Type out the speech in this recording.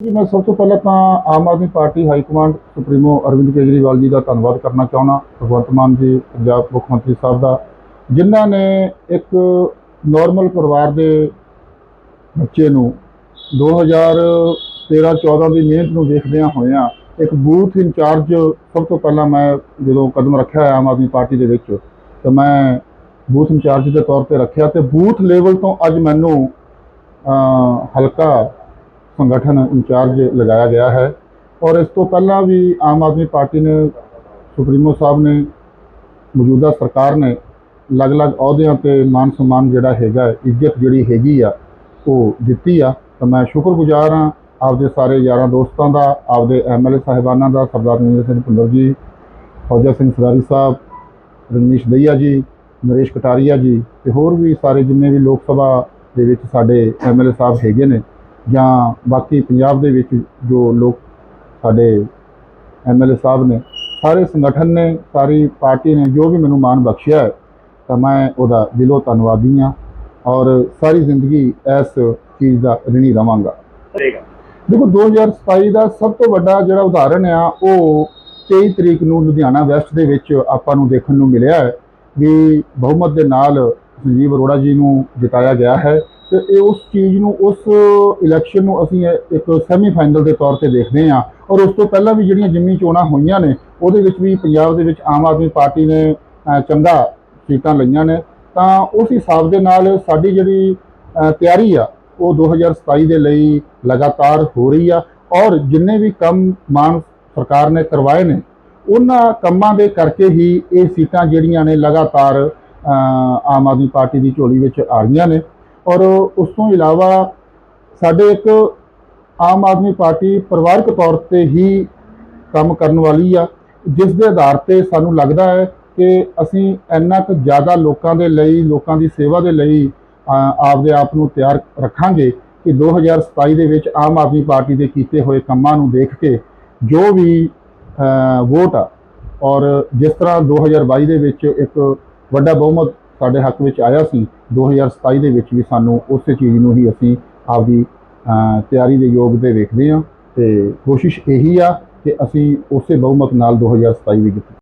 ਜੀ, ਮੈਂ ਸਭ ਤੋਂ ਪਹਿਲਾਂ ਤਾਂ Aam Aadmi Party high command supremo Arvind Kejriwal ji ਦਾ ਧੰਨਵਾਦ ਕਰਨਾ ਚਾਹੁੰਦਾ। ਭਗਵੰਤ ਮਾਨ ਜੀ, ਪੰਜਾਬ ਮੁੱਖ ਮੰਤਰੀ ਸਾਹਿਬ ਦਾ, ਜਿਨ੍ਹਾਂ ਨੇ ਇੱਕ ਨਾਰਮਲ ਪਰਿਵਾਰ ਦੇ ਬੱਚੇ ਨੂੰ 2013-14 ਦੀ ਮਿਹਨਤ ਨੂੰ ਦੇਖਦਿਆਂ ਹੋਇਆਂ ਇੱਕ ਬੂਥ ਇੰਚਾਰਜ ਸਭ ਤੋਂ ਪਹਿਲਾਂ ਮੈਂ ਜਦੋਂ ਕਦਮ ਰੱਖਿਆ ਆਮ ਆਦਮੀ ਪਾਰਟੀ ਦੇ ਵਿੱਚ, ਤਾਂ ਮੈਂ ਬੂਥ ਇੰਚਾਰਜ ਦੇ ਤੌਰ ਤੇ ਰੱਖਿਆ ਤੇ ਬੂਥ ਲੈਵਲ ਤੋਂ ਅੱਜ ਮੈਨੂੰ ਹਲਕਾ ਸੰਗਠਨ ਇੰਚਾਰਜ ਲਗਾਇਆ ਗਿਆ ਹੈ ਔਰ ਇਸ ਤੋਂ ਪਹਿਲਾਂ ਵੀ ਆਮ ਆਦਮੀ ਪਾਰਟੀ ਨੇ ਸੁਪਰੀਮੋ ਸਾਹਿਬ ਨੇ, ਮੌਜੂਦਾ ਸਰਕਾਰ ਨੇ ਅਲੱਗ-ਅਲੱਗ ਅਹੁਦਿਆਂ ਤੇ ਮਾਨ ਸਨਮਾਨ ਜਿਹੜਾ ਹੈਗਾ, ਇੱਜ਼ਤ ਜਿਹੜੀ ਹੈਗੀ ਆ, ਉਹ ਦਿੱਤੀ ਆ। ਤਾਂ ਮੈਂ ਸ਼ੁਕਰਗੁਜ਼ਾਰ ਹਾਂ ਆਪਦੇ ਸਾਰੇ ਯਾਰਾਂ ਦੋਸਤਾਂ ਦਾ, ਆਪਦੇ ਐਮਐਲਏ ਸਾਹਿਬਾਨਾਂ ਦਾ, ਸਰਦਾਰ ਨਰਿੰਦਰ ਸਿੰਘ ਭੁੱਲਰ ਜੀ, ਫੌਜਾ ਸਿੰਘ ਸਰਾਰੀ ਸਾਹਿਬ, ਰਣਨੀਸ਼ ਦਈਆ ਜੀ, ਨਰੇਸ਼ ਕਟਾਰੀਆ ਜੀ ਤੇ ਹੋਰ ਵੀ ਸਾਰੇ ਜਿੰਨੇ ਵੀ ਲੋਕ ਸਭਾ ਦੇ ਵਿੱਚ ਸਾਡੇ ਐਮਐਲਏ ਸਾਹਿਬ ਹੈਗੇ ਨੇ ਜਾਂ ਬਾਕੀ ਪੰਜਾਬ ਦੇ ਵਿੱਚ ਜੋ ਲੋਕ ਸਾਡੇ ਐਮਐਲਏ ਸਾਹਿਬ ਨੇ ਸਾਰੇ ਸੰਗਠਨ ਨੇ ਸਾਰੀ ਪਾਰਟੀ ਨੇ ਜੋ ਵੀ ਮੈਨੂੰ ਮਾਣ ਬਖਸ਼ਿਆ ਹੈ ਤਾਂ ਮੈਂ ਉਹਦਾ ਦਿਲੋਂ ਧੰਨਵਾਦੀ ਹਾਂ ਔਰ ਸਾਰੀ ਜ਼ਿੰਦਗੀ ਇਸ ਚੀਜ਼ ਦਾ ਰਿਣੀ ਰਵਾਂਗਾ। ਦੇਖੋ 2027 ਦਾ ਸਭ ਤੋਂ ਵੱਡਾ ਜਿਹੜਾ ਉਦਾਹਰਣ ਆ ਉਹ 23 ਤਰੀਕ ਨੂੰ ਲੁਧਿਆਣਾ ਵੈਸਟ ਦੇ ਵਿੱਚ ਆਪਾਂ ਨੂੰ ਦੇਖਣ ਨੂੰ ਮਿਲਿਆ ਹੈ ਵੀ ਬਹੁਮਤ ਦੇ ਨਾਲ ਸੰਜੀਵ ਅਰੋੜਾ ਜੀ ਨੂੰ ਜਿਤਾਇਆ ਗਿਆ ਹੈ। ਤੇ ਇਹ ਉਸ ਚੀਜ਼ ਨੂੰ, ਉਸ ਇਲੈਕਸ਼ਨ ਨੂੰ ਅਸੀਂ ਇੱਕ ਸੈਮੀਫਾਈਨਲ ਦੇ ਤੌਰ ਤੇ ਦੇਖਦੇ ਹਾਂ ਔਰ ਉਸ ਤੋਂ ਪਹਿਲਾਂ ਵੀ ਜਿਹੜੀਆਂ ਜਿੰਨੀ ਚੋਣਾਂ ਹੋਈਆਂ ਨੇ, ਉਹਦੇ ਵਿੱਚ ਵੀ ਪੰਜਾਬ ਦੇ ਵਿੱਚ ਆਮ ਆਦਮੀ ਪਾਰਟੀ ਨੇ ਚੰਗਾ ਸੀਟਾਂ ਲਈਆਂ ਨੇ। ਤਾਂ ਉਸ ਹਿਸਾਬ ਦੇ ਨਾਲ ਸਾਡੀ ਜਿਹੜੀ ਤਿਆਰੀ ਆ, ਉਹ 2027 ਦੇ ਲਈ ਲਗਾਤਾਰ ਹੋ ਰਹੀ ਆ ਔਰ ਜਿੰਨੇ ਵੀ ਕੰਮ ਮਾਨ ਸਰਕਾਰ ਨੇ ਕਰਵਾਏ ਨੇ, ਉਹਨਾਂ ਕੰਮਾਂ ਦੇ ਕਰਕੇ ਹੀ ਇਹ ਸੀਟਾਂ ਜਿਹੜੀਆਂ ਨੇ ਲਗਾਤਾਰ ਆਮ ਆਦਮੀ ਪਾਰਟੀ ਦੀ ਝੋਲੀ ਵਿੱਚ ਆ ਰਹੀਆਂ ਨੇ। ਔਰ ਉਸ ਤੋਂ ਇਲਾਵਾ ਸਾਡੇ ਇੱਕ ਆਮ ਆਦਮੀ ਪਾਰਟੀ ਪਰਿਵਾਰਕ ਤੌਰ ਤੇ ਹੀ ਕੰਮ ਕਰਨ ਵਾਲੀ ਆ, ਜਿਸ ਦੇ ਆਧਾਰ ਤੇ ਸਾਨੂੰ ਲੱਗਦਾ ਹੈ ਕਿ ਅਸੀਂ ਇੰਨਾ ਕੁ ਜ਼ਿਆਦਾ ਲੋਕਾਂ ਦੇ ਲਈ, ਲੋਕਾਂ ਦੀ ਸੇਵਾ ਦੇ ਲਈ ਆਪਦੇ ਆਪ ਨੂੰ ਤਿਆਰ ਰੱਖਾਂਗੇ ਕਿ 2027 ਦੇ ਵਿੱਚ ਆਮ ਆਦਮੀ ਪਾਰਟੀ ਦੇ ਕੀਤੇ ਹੋਏ ਕੰਮਾਂ ਨੂੰ ਦੇਖ ਕੇ ਜੋ ਵੀ ਵੋਟ ਆ, ਔਰ ਜਿਸ ਤਰ੍ਹਾਂ 2022 ਦੇ ਵਿੱਚ ਇੱਕ ਵੱਡਾ ਬਹੁਮਤ ਸਾਡੇ ਹੱਕ ਵਿੱਚ ਆਇਆ ਸੀ 2027 ਦੇ ਵਿੱਚ ਵੀ ਸਾਨੂੰ ਉਸੇ ਚੀਜ਼ ਨੂੰ ਹੀ ਅਸੀਂ ਆਪਦੀ ਤਿਆਰੀ ਦੇ ਯੋਗ ਦੇ ਵੇਖਦੇ ਹਾਂ ਤੇ ਕੋਸ਼ਿਸ਼ ਇਹੀ ਆ ਕਿ ਅਸੀਂ ਉਸੇ ਬਹੁਮਤ ਨਾਲ 2027 ਵੀ ਜਿੱਤੀਏ